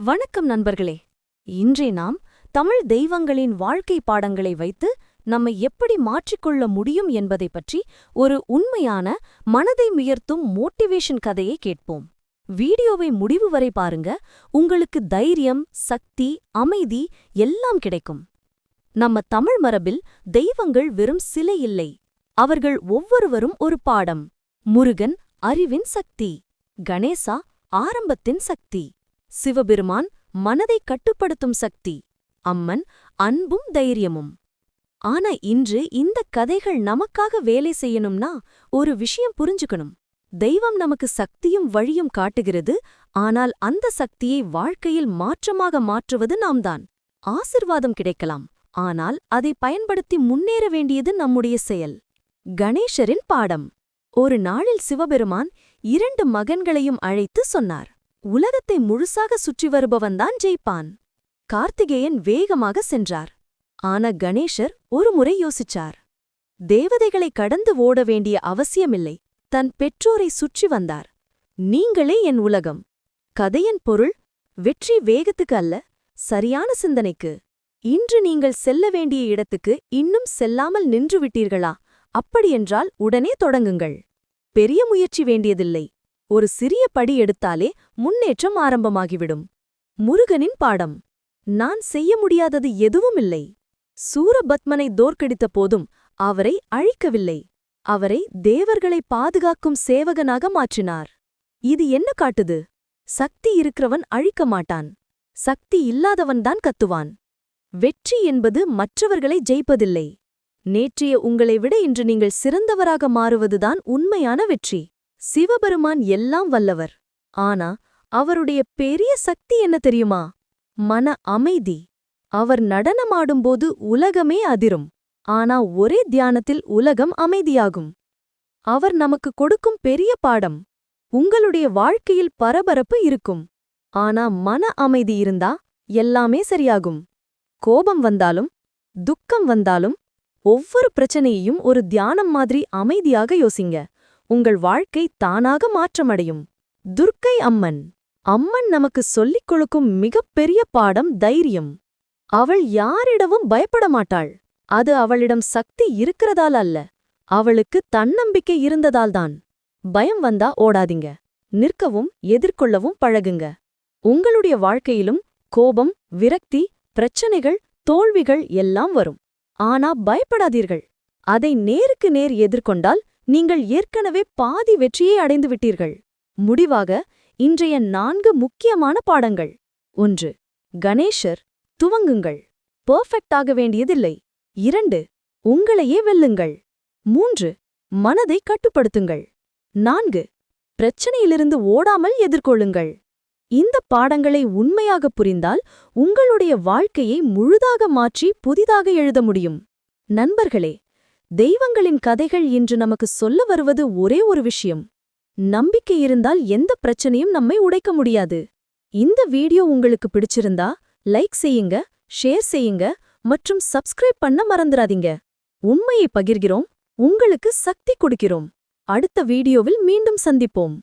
வணக்கம் நண்பர்களே. இன்றே நாம் தமிழ் தெய்வங்களின் வாழ்க்கை பாடங்களை வைத்து நம்மை எப்படி மாற்றிக்கொள்ள முடியும் என்பதை பற்றி ஒரு உண்மையான மனதை முயர்த்தும் மோட்டிவேஷன் கதையை கேட்போம். வீடியோவை முடிவு வரை பாருங்க. உங்களுக்கு தைரியம் சக்தி அமைதி எல்லாம் கிடைக்கும். நம்ம தமிழ் மரபில் தெய்வங்கள் வெறும் சிலை இல்லை. அவர்கள் ஒவ்வொருவரும் ஒரு பாடம். முருகன் அறிவின் சக்தி. கணேசா ஆரம்பத்தின் சக்தி. சிவபெருமான் மனதை கட்டுப்படுத்தும் சக்தி அம்மன் அன்பும் தைரியமும். ஆனா இன்று இந்த கதைகள் நமக்காக வேலை செய்யணும்னா ஒரு விஷயம் புரிஞ்சுக்கணும். தெய்வம் நமக்கு சக்தியும் வழியும் காட்டுகிறது ஆனால் அந்த சக்தியை வாழ்க்கையில் மாற்றமாக மாற்றுவது நாம்தான். ஆசிர்வாதம் கிடைக்கலாம் ஆனால் அதை பயன்படுத்தி முன்னேற வேண்டியது நம்முடைய செயல். கணேசரின் பாடம். ஒரு நாளில் சிவபெருமான் இரண்டு மகன்களையும் அழைத்து சொன்னார். உலகத்தை முழுசாக சுற்றி வருபவன்தான் ஜெயிப்பான். கார்த்திகேயன் வேகமாக சென்றார். ஆன கணேஷர் ஒருமுறை யோசிச்சார். தேவதைகளை கடந்து ஓட வேண்டிய அவசியமில்லை. தன் பெற்றோரை சுற்றி வந்தார். நீங்களே என் உலகம். கதையின் பொருள் வெற்றி வேகத்துக்கு அல்ல சரியான சிந்தனைக்கு. இன்று நீங்கள் செல்ல வேண்டிய இடத்துக்கு இன்னும் செல்லாமல் நின்றுவிட்டீர்களா அப்படியென்றால் உடனே தொடங்குங்கள். பெரிய முயற்சி வேண்டியதில்லை. ஒரு சிறிய படி எடுத்தாலே முன்னேற்றம் ஆரம்பமாகிவிடும். முருகனின் பாடம் நான் செய்ய முடியாதது எதுவுமில்லை. சூரபத்மனை தோற்கடித்த போதும் அவரை அழிக்கவில்லை. அவரை தேவர்களை பாதுகாக்கும் சேவகனாக மாற்றினார். இது என்ன காட்டுது? சக்தி இருக்கிறவன் அழிக்க மாட்டான். சக்தி இல்லாதவன்தான் கத்துவான். வெற்றி என்பது மற்றவர்களை ஜெயிப்பதில்லை. நேற்றைய உங்களை விட இன்று நீங்கள் சிறந்தவராக மாறுவதுதான் உண்மையான வெற்றி. சிவபெருமான் எல்லாம் வல்லவர். ஆனா அவருடைய பெரிய சக்தி என்ன தெரியுமா? மன அமைதி. அவர் நடனமாடும்போது உலகமே அதிரும். ஆனா ஒரே தியானத்தில் உலகம் அமைதியாகும். அவர் நமக்கு கொடுக்கும் பெரிய பாடம். உங்களுடைய வாழ்க்கையில் பரபரப்பு இருக்கும். ஆனா மன அமைதி இருந்தா எல்லாமே சரியாகும். கோபம் வந்தாலும் துக்கம் வந்தாலும் ஒவ்வொரு பிரச்சனையையும் ஒரு தியானம் மாதிரி அமைதியாக யோசிங்க. உங்கள் வாழ்க்கை தானாக மாற்றமடையும். துர்க்கை அம்மன். அம்மன் நமக்கு சொல்லிக் கொடுக்கும் மிகப்பெரிய பாடம் தைரியம். அவள் யாரிடமும் பயப்பட மாட்டாள். அது அவளிடம் சக்தி இருக்கிறதால் அல்ல. அவளுக்கு தன்னம்பிக்கை இருந்ததால்தான் பயம் வந்தா ஓடாதீங்க. நிற்கவும் எதிர்கொள்ளவும் பழகுங்க. உங்களுடைய வாழ்க்கையிலும் கோபம் விரக்தி பிரச்சனைகள் தோல்விகள் எல்லாம் வரும். ஆனா பயப்படாதீர்கள். அதை நேருக்கு நேர் எதிர்கொண்டால் நீங்கள் ஏற்கனவே பாதி வெற்றியை அடைந்துவிட்டீர்கள் முடிவாக இன்றைய நான்கு முக்கியமான பாடங்கள். ஒன்று கணேஷர் துவங்குங்கள். பெர்ஃபெக்டாக வேண்டியதில்லை. இரண்டு உங்களையே வெல்லுங்கள். மூன்று மனதை கட்டுப்படுத்துங்கள். நான்கு பிரச்சனையிலிருந்து ஓடாமல் எதிர்கொள்ளுங்கள். இந்த பாடங்களை உண்மையாக புரிந்தால் உங்களுடைய வாழ்க்கையை முழுதாக மாற்றி புதிதாக எழுத முடியும். நண்பர்களே தெய்வங்களின் கதைகள் இன்று நமக்கு சொல்ல வருவது ஒரே ஒரு விஷயம். நம்பிக்கை இருந்தால் எந்த பிரச்சனையும் நம்மை உடைக்க முடியாது. இந்த வீடியோ உங்களுக்கு பிடிச்சிருந்தா லைக் செய்யுங்க ஷேர் செய்யுங்க மற்றும் சப்ஸ்கிரைப் பண்ண மறந்துடாதீங்க. உண்மையை பகிர்கிறோம் உங்களுக்கு சக்தி கொடுக்கிறோம். அடுத்த வீடியோவில் மீண்டும் சந்திப்போம்.